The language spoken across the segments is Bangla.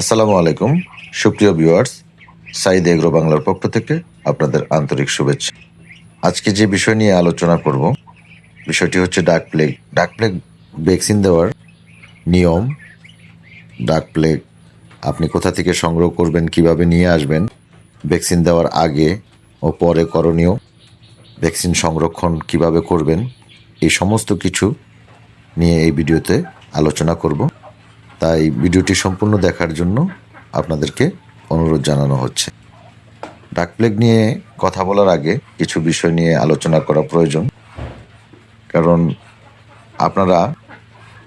আসসালামু আলাইকুম। সুপ্রিয় ভিউয়ার্স, সাইদ এগ্রো বাংলার পক্ষ থেকে আপনাদের আন্তরিক শুভেচ্ছা। আজকে যে বিষয় নিয়ে আলোচনা করব, বিষয়টি হচ্ছে ডাক প্লেগ। ডাক প্লেগ ভ্যাকসিন দেওয়ার নিয়ম। ডাক প্লেগ আপনি কোথা থেকে সংগ্রহ করবেন, কীভাবে নিয়ে আসবেন, ভ্যাকসিন দেওয়ার আগে ও পরে করণীয়, ভ্যাকসিন সংরক্ষণ কীভাবে করবেন, এই সমস্ত কিছু নিয়ে এই ভিডিওতে আলোচনা করব। তাই ভিডিওটি সম্পূর্ণ দেখার জন্য আপনাদেরকে অনুরোধ জানানো হচ্ছে। ডাক প্লেগ নিয়ে কথা বলার আগে কিছু বিষয় নিয়ে আলোচনা করা প্রয়োজন। কারণ আপনারা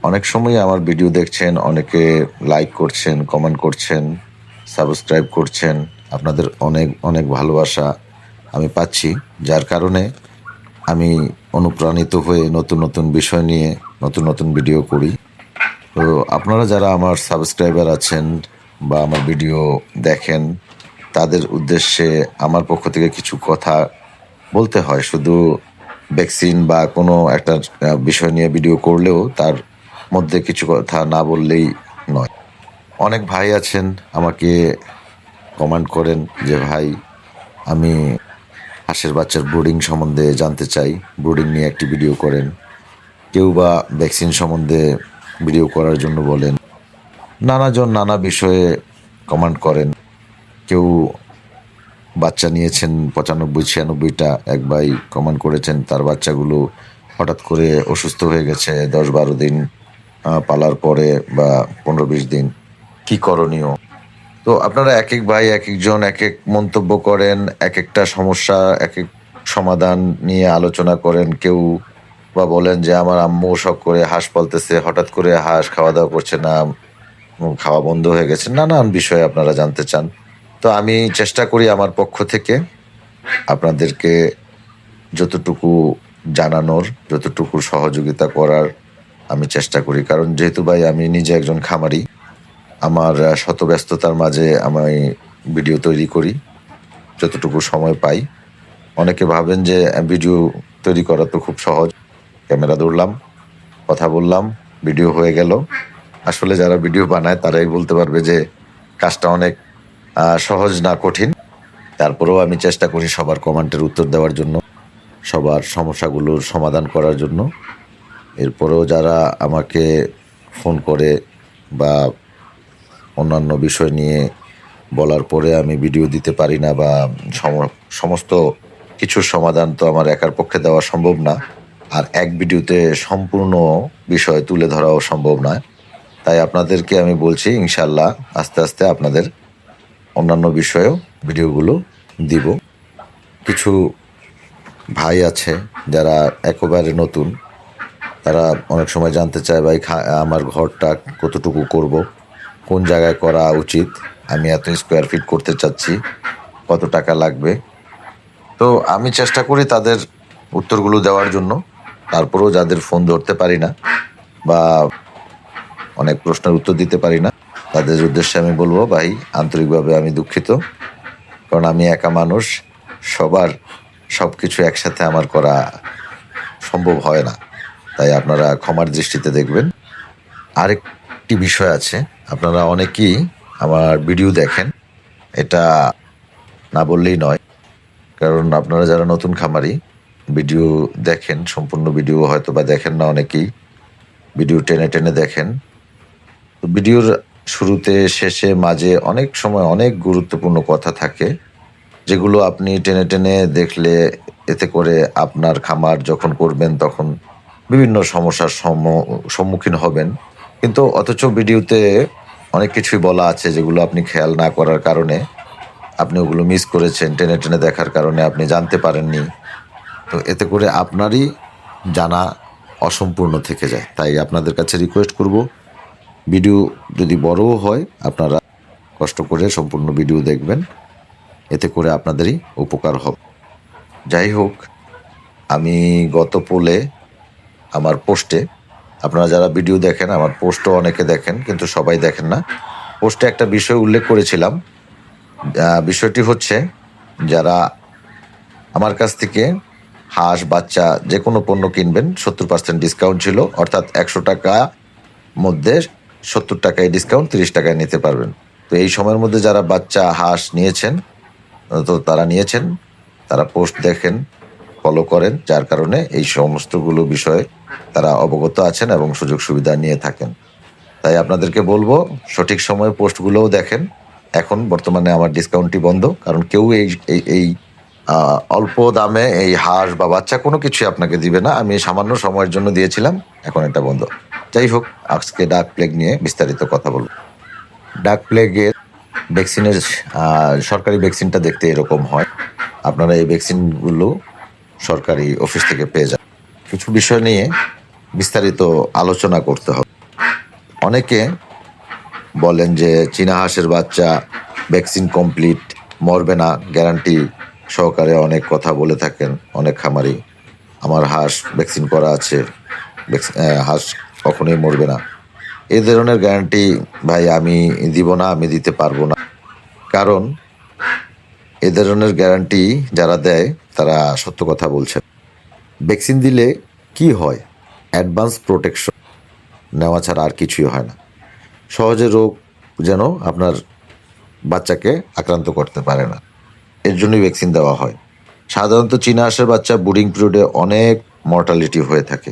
অনেক সময় আমার ভিডিও দেখছেন, অনেকে লাইক করছেন কমেন্ট করছেন সাবস্ক্রাইব করছেন। আপনাদের অনেক অনেক ভালোবাসা আমি পাচ্ছি। যার কারণে আমি অনুপ্রাণিত হয়ে নতুন নতুন বিষয় নিয়ে নতুন নতুন ভিডিও করি। তো আপনারা যারা আমার সাবস্ক্রাইবার আছেন বা আমার ভিডিও দেখেন, তাদের উদ্দেশ্যে আমার পক্ষ থেকে কিছু কথা বলতে হয়। শুধু ভ্যাকসিন বা কোনো একটা বিষয় নিয়ে ভিডিও করলেও তার মধ্যে কিছু কথা না বললেই নয়। অনেক ভাই আছেন, আমাকে কমেন্ট করেন যে, ভাই, আমি হাঁসের বাচ্চার ব্রুডিং সম্বন্ধে জানতে চাই। ব্রুডিং নিয়ে একটি ভিডিও করেন। কেউ বা ভ্যাকসিন সম্বন্ধে ভিডিও করার জন্য বলেন। নানাজন নানা বিষয়ে কমেন্ট করেন। কেউ বাচ্চা নিয়েছেন পঁচানব্বই, ছিয়ানব্বইটা, এক ভাই কমেন্ট করেছেন, তার বাচ্চাগুলো হঠাৎ করে অসুস্থ হয়ে গেছে দশ বারো দিন পালার পরে বা পনেরো বিশ দিন। কি করণীয়? তো আপনারা এক এক ভাই এক একজন এক এক মন্তব্য করেন এক একটা সমস্যা এক এক সমাধান নিয়ে আলোচনা করেন, কেউ বা বলেন যে আমার আম্মু শখ করে হাঁস পালতেছে, হঠাৎ করে হাঁস খাওয়া দাওয়া করছে না খাওয়া বন্ধ হয়ে গেছে, নানান বিষয়ে আপনারা জানতে চান। তো আমি চেষ্টা করি আমার পক্ষ থেকে আপনাদেরকে যতটুকু জানানোর, যতটুকু সহযোগিতা করার আমি চেষ্টা করি। কারণ যেহেতু ভাই, আমি নিজে একজন খামারি, আমার শত ব্যস্ততার মাঝে আমি ভিডিও তৈরি করি, যতটুকু সময় পাই। অনেকে ভাবেন যে ভিডিও তৈরি করা তো খুব সহজ। ক্যামেরা ধরলাম, কথা বললাম, ভিডিও হয়ে গেল। আসলে যারা ভিডিও বানায় তারাই বলতে পারবে যে কাজটা অনেক সহজ না কঠিন। তারপরেও আমি চেষ্টা করি সবার কমেন্টের উত্তর দেওয়ার জন্য, সবার সমস্যাগুলোর সমাধান করার জন্য। এরপরেও যারা আমাকে ফোন করে বা অন্যান্য বিষয় নিয়ে বলার পরে আমি ভিডিও দিতে পারি না বা সম- সমস্ত কিছুর সমাধান তো আমার একার পক্ষে দেওয়া সম্ভব না। আর এক ভিডিওতে সম্পূর্ণ বিষয় তুলে ধরাও সম্ভব নয়। তাই আপনাদেরকে আমি বলছি ইনশাল্লাহ আস্তে আস্তে আপনাদের অন্যান্য বিষয়েও ভিডিওগুলো দিব। কিছু ভাই আছে যারা একেবারে নতুন, তারা অনেক সময় জানতে চায়, ভাই আমার ঘরটা কতটুকু করব? কোন জায়গায় করা উচিত? আমি এত স্কোয়ার ফিট করতে চাচ্ছি, কত টাকা লাগবে? তো আমি চেষ্টা করি তাদের উত্তরগুলো দেওয়ার জন্য। তারপরেও যাদের ফোন ধরতে পারি না বা অনেক প্রশ্নের উত্তর দিতে পারি না, তাদের উদ্দেশ্যে আমি বলব, ভাই, আন্তরিকভাবে আমি দুঃখিত। কারণ আমি একা মানুষ, সবার সব কিছু একসাথে আমার করা সম্ভব হয় না। তাই আপনারা ক্ষমার দৃষ্টিতে দেখবেন। আরেকটি বিষয় আছে, আপনারা অনেকেই আমার ভিডিও দেখেন। এটা না বললেই নয়, কারণ আপনারা যারা নতুন খামারি ভিডিও দেখেন, সম্পূর্ণ ভিডিও হয়তো বা দেখেন না অনেকেই। ভিডিও টেনে টেনে দেখেন। তো ভিডিওর শুরুতে, শেষে, মাঝে অনেক সময় অনেক গুরুত্বপূর্ণ কথা থাকে, যেগুলো আপনি টেনে টেনে দেখলে এতে করে আপনার খামার যখন করবেন তখন বিভিন্ন সমস্যার সম্মু- সম্মুখীন হবেন। কিন্তু অথচ ভিডিওতে অনেক কিছুই বলা আছে যেগুলো আপনি খেয়াল না করার কারণে। আপনি ওগুলো মিস করেছেন, টেনে টেনে দেখার কারণে আপনি জানতে পারেননি। তো এতে করে আপনারই জানা অসম্পূর্ণ থেকে যায়। তাই আপনাদের কাছে রিকোয়েস্ট করব ভিডিও যদি বড়ও হয়, আপনারা কষ্ট করে সম্পূর্ণ ভিডিও দেখবেন, এতে করে আপনাদেরই উপকার হবে। যাই হোক, আমি গত পোলে আমার পোস্টে আপনারা যারা ভিডিও দেখেন, আমার পোস্টও অনেকে দেখেন, কিন্তু সবাই দেখেন না। পোস্টে একটা বিষয় উল্লেখ করেছিলাম বিষয়টি হচ্ছে যারা আমার কাছ থেকে হাঁস, বাচ্চা যে কোনো পণ্য কিনবেন, সত্তর পার্সেন্ট ডিসকাউন্ট ছিল। অর্থাৎ একশো টাকা মধ্যে সত্তর টাকায় ডিসকাউন্ট তিরিশ টাকায় নিতে পারবেন। তো এই সময়ের মধ্যে যারা বাচ্চা, হাঁস নিয়েছেন, তো তারা নিয়েছেন, তারা পোস্ট দেখেন ফলো করেন, যার কারণে এই সমস্তগুলো বিষয়ে তারা অবগত আছেন এবং সুযোগ সুবিধা নিয়ে থাকেন। তাই আপনাদেরকে বলব, সঠিক সময়ে পোস্টগুলোও দেখেন। এখন বর্তমানে আমার ডিসকাউন্টটি বন্ধ, কারণ কেউ এই, এই- অল্প দামে এই হাঁস বা বাচ্চা কোনো কিছুই আপনাকে দিবে না। আমি সামান্য সময়ের জন্য দিয়েছিলাম, এখন এটা বন্ধ। যাই হোক, আজকে ডাক প্লেগ নিয়ে বিস্তারিত কথা বলব। ডাক প্লেগের ভ্যাকসিনের সরকারি ভ্যাকসিনটা দেখতে এরকম হয়। আপনারা এই ভ্যাকসিনগুলো সরকারি অফিস থেকে পেয়ে যান। কিছু বিষয় নিয়ে বিস্তারিত আলোচনা করতে হবে। অনেকে বলেন যে চীনা হাঁসের বাচ্চা ভ্যাকসিন কমপ্লিট, মরবে না, গ্যারান্টি সহকারে অনেক কথা বলে থাকেন, অনেক খামারি। আমার হাঁস ভ্যাকসিন করা আছে হাঁস কখনোই মরবে না। এ ধরনের গ্যারান্টি ভাই আমি দিব না, আমি দিতে পারব না। কারণ এ ধরনের গ্যারান্টি যারা দেয়, তারা সত্য কথা বলছে। ভ্যাকসিন দিলে কি হয়? অ্যাডভান্স প্রোটেকশন নেওয়া ছাড়া আর কিছুই হয় না। সহজে রোগ যেন আপনার বাচ্চাকে আক্রান্ত করতে পারে না। এর জন্যই ভ্যাকসিন দেওয়া হয়। সাধারণত চীনা হাঁসের বাচ্চা বুডিং পিরিয়ডে অনেক মর্টালিটি হয়ে থাকে।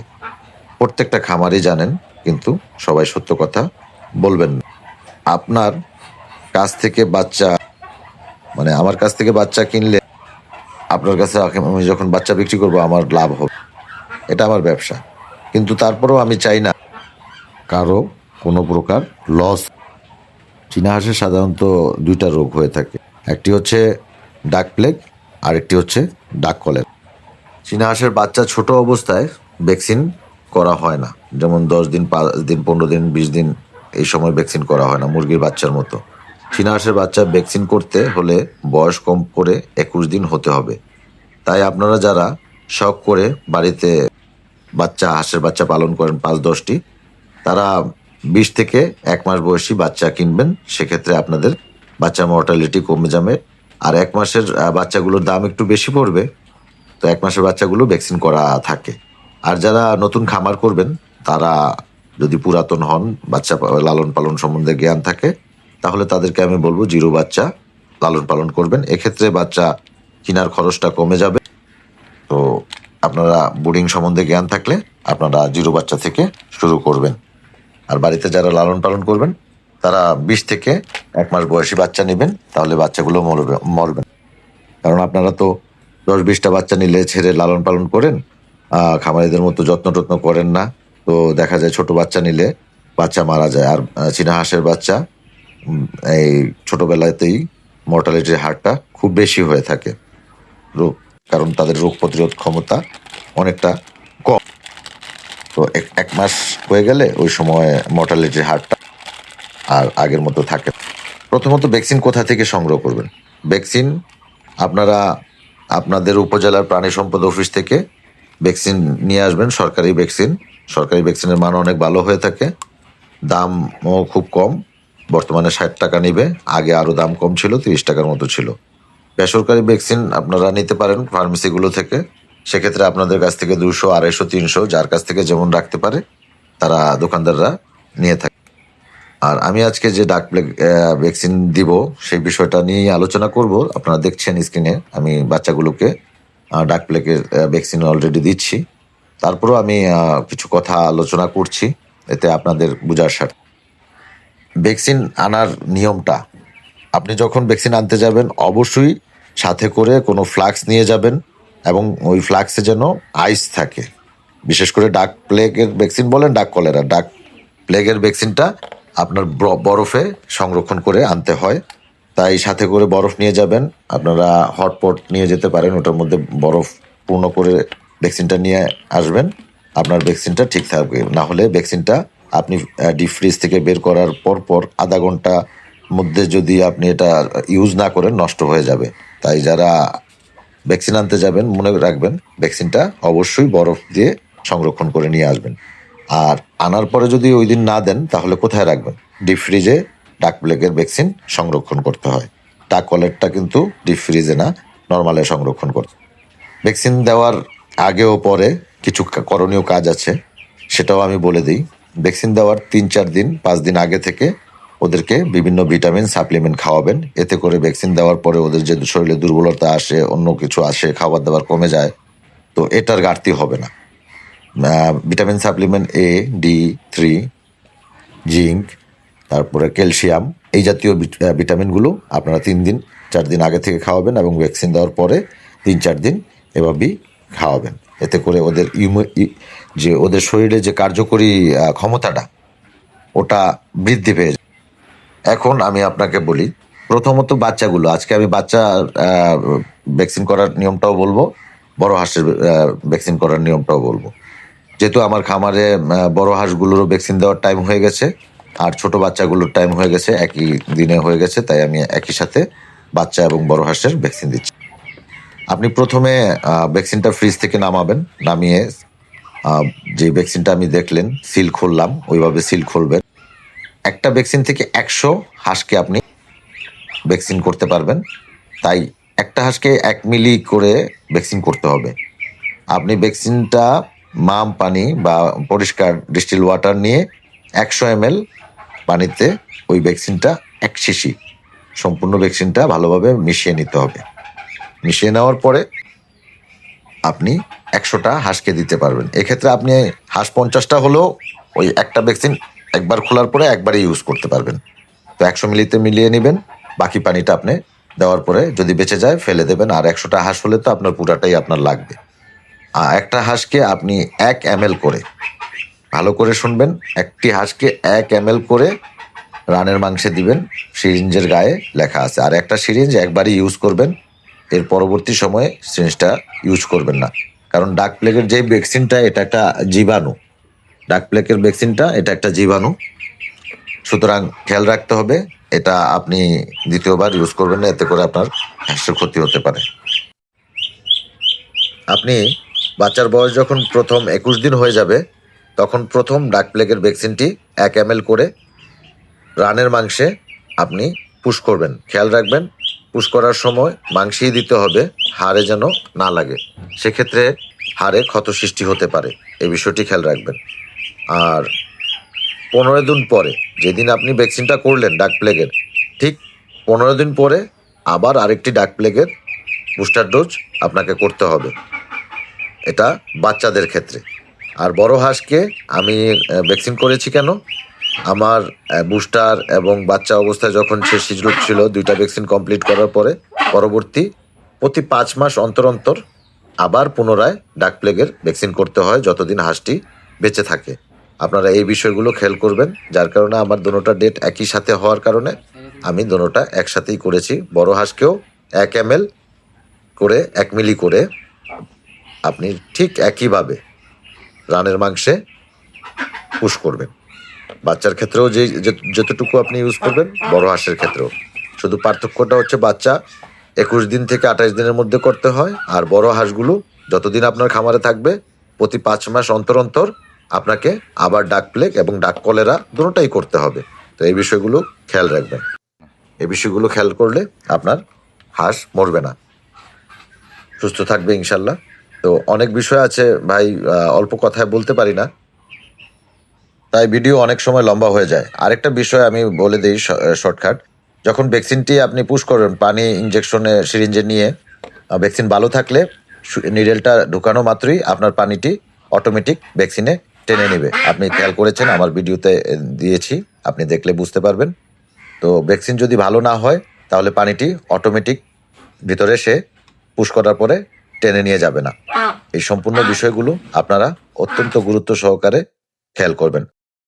প্রত্যেকটা খামারই জানেন, কিন্তু সবাই সত্য কথা বলবেন না। আপনার কাছ থেকে বাচ্চা মানে আমার কাছ থেকে বাচ্চা কিনলে আপনার কাছে আমি যখন বাচ্চা বিক্রি করব, আমার লাভ হবে। এটা আমার ব্যবসা। কিন্তু তারপরেও আমি চাই না কারও কোনো প্রকার লস চীনা হাঁসের সাধারণত দুইটা রোগ হয়ে থাকে। একটি হচ্ছে ডাক প্লেগ আরেকটি হচ্ছে ডাক কলের। চীনা হাঁসের বাচ্চা ছোট অবস্থায় ভ্যাকসিন করা হয় না। যেমন দশ দিন, পাঁচ দিন, পনেরো দিন, বিশ দিন এই সময় ভ্যাকসিন করা হয় না মুরগির বাচ্চার মতো। চীনা হাঁসের বাচ্চা ভ্যাকসিন করতে হলে বয়স কম করে একুশ দিন হতে হবে। তাই আপনারা যারা শখ করে বাড়িতে বাচ্চা, হাঁসের বাচ্চা পালন করেন পাঁচ, দশটি, তারা বিশ থেকে এক মাস বয়সী বাচ্চা কিনবেন। সেক্ষেত্রে আপনাদের বাচ্চার মর্টালিটি কমে যাবে। আর এক মাসের বাচ্চাগুলোর দাম একটু বেশি পড়বে, তো এক মাসের বাচ্চাগুলো ভ্যাকসিন করা থাকে। আর যারা নতুন খামার করবেন, তারা যদি পুরাতন হন, বাচ্চা লালন পালন সম্বন্ধে জ্ঞান থাকে, তাহলে তাদেরকে আমি বলব জিরো বাচ্চা লালন পালন করবেন। এক্ষেত্রে বাচ্চা কেনার খরচটা কমে যাবে। তো আপনারা বোর্ডিং সম্বন্ধে জ্ঞান থাকলে আপনারা জিরো বাচ্চা থেকে শুরু করবেন। আর বাড়িতে যারা লালন পালন করবেন তারা বিশ থেকে এক মাস বয়সী বাচ্চা নেবেন, তাহলে বাচ্চাগুলো মরবে মরবে। কারণ আপনারা তো দশ বিশটা বাচ্চা নিলে ছেড়ে লালন পালন করেন খামারিদের মতো যত্ন টত্ন করেন না, তো দেখা যায় ছোট বাচ্চা নিলে বাচ্চা মারা যায়। আর চীনা হাঁসের বাচ্চা এই ছোটবেলাতেই মর্টালিটির হারটা খুব বেশি হয়ে থাকে। রোগ, কারণ তাদের রোগ প্রতিরোধ ক্ষমতা অনেকটা কম। তো এক মাস হয়ে গেলে ওই সময় মর্টালিটির হারটা আর আগের মতো থাকে। প্রথমত ভ্যাকসিন কোথা থেকে সংগ্রহ করবেন? ভ্যাকসিন আপনারা আপনাদের উপজেলার প্রাণী সম্পদ অফিস থেকে ভ্যাকসিন নিয়ে আসবেন, সরকারি ভ্যাকসিন। সরকারি ভ্যাকসিনের মান অনেক ভালো হয়ে থাকে। দামও খুব কম। বর্তমানে ষাট টাকা নিবে। আগে আরও দাম কম ছিল, তিরিশ টাকার মতো ছিল। বেসরকারি ভ্যাকসিন আপনারা নিতে পারেন ফার্মেসিগুলো থেকে। সেক্ষেত্রে আপনাদের কাছ থেকে দুশো, আড়াইশো, তিনশো, যার কাছ থেকে যেমন রাখতে পারে, তারা দোকানদাররা নিয়ে থাকে। আর আমি আজকে যে ডাক প্লেগ ভ্যাকসিন দিব, সেই বিষয়টা নিয়ে আলোচনা করব। আপনারা দেখছেন স্ক্রিনে আমি বাচ্চাগুলোকে ডাক প্লেগের ভ্যাকসিন অলরেডি দিচ্ছি। তারপরেও আমি কিছু কথা আলোচনা করছি, এতে আপনাদের বোঝার স্বার্থে ভ্যাকসিন আনার নিয়মটা, আপনি যখন ভ্যাকসিন আনতে যাবেন, অবশ্যই সাথে করে কোনো ফ্লাক্স নিয়ে যাবেন এবং ওই ফ্লাক্সে যেন আইস থাকে। বিশেষ করে ডাক প্লেগের ভ্যাকসিন বলেন, ডাক কলেরা, ডাক প্লেগের ভ্যাকসিনটা আপনার বরফে সংরক্ষণ করে আনতে হয়। তাই সাথে করে বরফ নিয়ে যাবেন। আপনারা হটপট নিয়ে যেতে পারেন। ওটার মধ্যে বরফ পূর্ণ করে ভ্যাকসিনটা নিয়ে আসবেন। আপনার ভ্যাকসিনটা ঠিক থাকবে। না হলে ভ্যাকসিনটা আপনি ডিপ ফ্রিজ থেকে বের করার পর পর আধা ঘণ্টা মধ্যে যদি আপনি এটা ইউজ না করেন, নষ্ট হয়ে যাবে। তাই যারা ভ্যাকসিন আনতে যাবেন, মনে রাখবেন, ভ্যাকসিনটা অবশ্যই বরফ দিয়ে সংরক্ষণ করে নিয়ে আসবেন। আর আনার পরে যদি ওই দিন না দেন, তাহলে কোথায় রাখবেন? ডিপ ফ্রিজে ডাক প্লেগের ভ্যাকসিন সংরক্ষণ করতে হয়। ডাক কলেরটা কিন্তু ডিপ ফ্রিজে না নর্মালে সংরক্ষণ করতে ভ্যাকসিন দেওয়ার আগে ও পরে কিছু করণীয় কাজ আছে, সেটাও আমি বলে দিই। ভ্যাকসিন দেওয়ার তিন চার দিন, পাঁচ দিন আগে থেকে ওদেরকে বিভিন্ন ভিটামিন সাপ্লিমেন্ট খাওয়াবেন। এতে করে ভ্যাকসিন দেওয়ার পরে ওদের যে শরীরে দুর্বলতা আসে, অন্য কিছু আসে, খাবার দাবার কমে যায়, তো এটার ঘাটতি হবে না। Vitamin supplement A D three zinc, তারপরে ক্যালসিয়াম, এই জাতীয় ভিটামিনগুলো আপনারা তিন দিন, চার দিন আগে থেকে খাওয়াবেন এবং ভ্যাকসিন দেওয়ার পরে তিন, চার দিন এভাবেই খাওয়াবেন। এতে করে ওদের ইউমো যে ওদের শরীরে যে কার্যকরী ক্ষমতাটা, ওটা বৃদ্ধি পেয়ে এখন আমি আপনাকে বলি, প্রথমত বাচ্চাগুলো, আজকে আমি বাচ্চা ভ্যাকসিন করার নিয়মটাও বলব, বড় হাঁসের ভ্যাকসিন করার নিয়মটাও বলব। যেহেতু আমার খামারে বড় হাঁসগুলোরও ভ্যাকসিন দেওয়ার টাইম হয়ে গেছে, আর ছোট বাচ্চাগুলোর টাইম হয়ে গেছে, একই দিনে হয়ে গেছে, তাই আমি একই সাথে বাচ্চা এবং বড় হাঁসের ভ্যাকসিন দিচ্ছি। আপনি প্রথমে ভ্যাকসিনটা ফ্রিজ থেকে নামাবেন, নামিয়ে যে ভ্যাকসিনটা আমি দেখলেন সিল খুললাম, ওইভাবে সিল খুলবেন। একটা ভ্যাকসিন থেকে একশো হাঁসকে আপনি ভ্যাকসিন করতে পারবেন, তাই একটা হাঁসকে এক মিলি করে ভ্যাকসিন করতে হবে। আপনি ভ্যাকসিনটা মাম পানি বা পরিষ্কার ডিস্টিল ওয়াটার নিয়ে একশো এম পানিতে ওই ভ্যাকসিনটা এক শিশি, সম্পূর্ণ ভ্যাকসিনটা ভালোভাবে মিশিয়ে নিতে হবে। মিশিয়ে নেওয়ার পরে আপনি একশোটা হাঁসকে দিতে পারবেন। এক্ষেত্রে আপনি হাঁস পঞ্চাশটা হলেও ওই একটা ভ্যাকসিন একবার খোলার পরে একবারই ইউজ করতে পারবেন। তো একশো মিলিতে মিলিয়ে নেবেন, বাকি পানিটা আপনি দেওয়ার পরে যদি বেঁচে যায় ফেলে দেবেন। আর একশোটা হাঁস হলে তো আপনার পুরাটাই আপনার লাগবে। একটা হাঁসকে আপনি এক এম করে, ভালো করে শুনবেন, একটি হাঁসকে এক এম করে রানের মাংসে দিবেন, সিরিঞ্জের গায়ে লেখা আছে। আর একটা সিরিঞ্জ একবারই ইউজ করবেন, এর পরবর্তী সময়ে সিরিঞ্জটা ইউজ করবেন না। কারণ ডাক প্লেগের যে ভ্যাকসিনটা এটা একটা জীবাণু। ডাক প্লেগের ভ্যাকসিনটা এটা একটা জীবাণু। সুতরাং খেয়াল রাখতে হবে, এটা আপনি দ্বিতীয়বার ইউজ করবেন না, এতে করে আপনার হাঁসের ক্ষতি হতে পারে। আপনি বাচ্চার বয়স যখন প্রথম একুশ দিন হয়ে যাবে, তখন প্রথম ডাক প্লেগের ভ্যাকসিনটি এক এম করে রানের মাংসে আপনি পুশ করবেন। খেয়াল রাখবেন, পুশ করার সময় মাংসেই দিতে হবে, হাড়ে যেন না লাগে। সেক্ষেত্রে হাড়ে ক্ষত সৃষ্টি হতে পারে, এই বিষয়টি খেয়াল রাখবেন। আর পনেরো দিন পরে, যেদিন আপনি ভ্যাকসিনটা করলেন ডাক প্লেগের, ঠিক পনেরো দিন পরে আবার আরেকটি ডাক প্লেগের বুস্টার ডোজ আপনাকে করতে হবে। এটা বাচ্চাদের ক্ষেত্রে। আর বড় হাঁসকে আমি ভ্যাকসিন করেছি কেন? আমার বুস্টার এবং বাচ্চা অবস্থায় যখন সে শিজরুপ ছিল, দুইটা ভ্যাকসিন কমপ্লিট করার পরে পরবর্তী প্রতি পাঁচ মাস অন্তর অন্তর আবার পুনরায় ডাক প্লেগের ভ্যাকসিন করতে হয় যতদিন হাঁসটি বেঁচে থাকে। আপনারা এই বিষয়গুলো খেয়াল করবেন, যার কারণে আমার দোনোটা ডেট একই সাথে হওয়ার কারণে আমি দোনোটা একসাথেই করেছি। বড় হাঁসকেও এক এম করে, এক মিলি করে আপনি ঠিক একইভাবে রানের মাংসে পুশ করবেন। বাচ্চার ক্ষেত্রেও যে যতটুকু আপনি ইউজ করবেন, বড় হাঁসের ক্ষেত্রেও। শুধু পার্থক্যটা হচ্ছে বাচ্চা একুশ দিন থেকে আঠাশ দিনের মধ্যে করতে হয়, আর বড় হাঁসগুলো যতদিন আপনার খামারে থাকবে, প্রতি পাঁচ মাস অন্তর অন্তর আপনাকে আবার ডাক প্লেগ এবং ডাক কলেরা দুটোটাই করতে হবে। তো এই বিষয়গুলো খেয়াল রাখবেন। এই বিষয়গুলো খেয়াল করলে আপনার হাঁস মরবে না। সুস্থ থাকবে ইনশাল্লাহ। তো অনেক বিষয় আছে, ভাই অল্প কথায় বলতে পারি না। তাই ভিডিও অনেক সময় লম্বা হয়ে যায়। আরেকটা বিষয় আমি বলে দিই শর্টকাট। যখন ভ্যাকসিনটি আপনি পুশ করবেন পানি ইঞ্জেকশনে সিরিঞ্জে নিয়ে ভ্যাকসিন ভালো থাকলে নিডেলটা ঢুকানো মাত্রই আপনার পানিটি অটোমেটিক ভ্যাকসিনে টেনে নেবে। আপনি খেয়াল করেছেন, আমার ভিডিওতে দিয়েছি, আপনি দেখলে বুঝতে পারবেন। তো ভ্যাকসিন যদি ভালো না হয়, তাহলে পানিটি অটোমেটিক ভিতরে সে পুশ করার পরে টেনে নিয়ে যাবে না। এই সম্পূর্ণ বিষয়গুলো আপনারা অত্যন্ত গুরুত্ব সহকারে খেয়াল করবেন।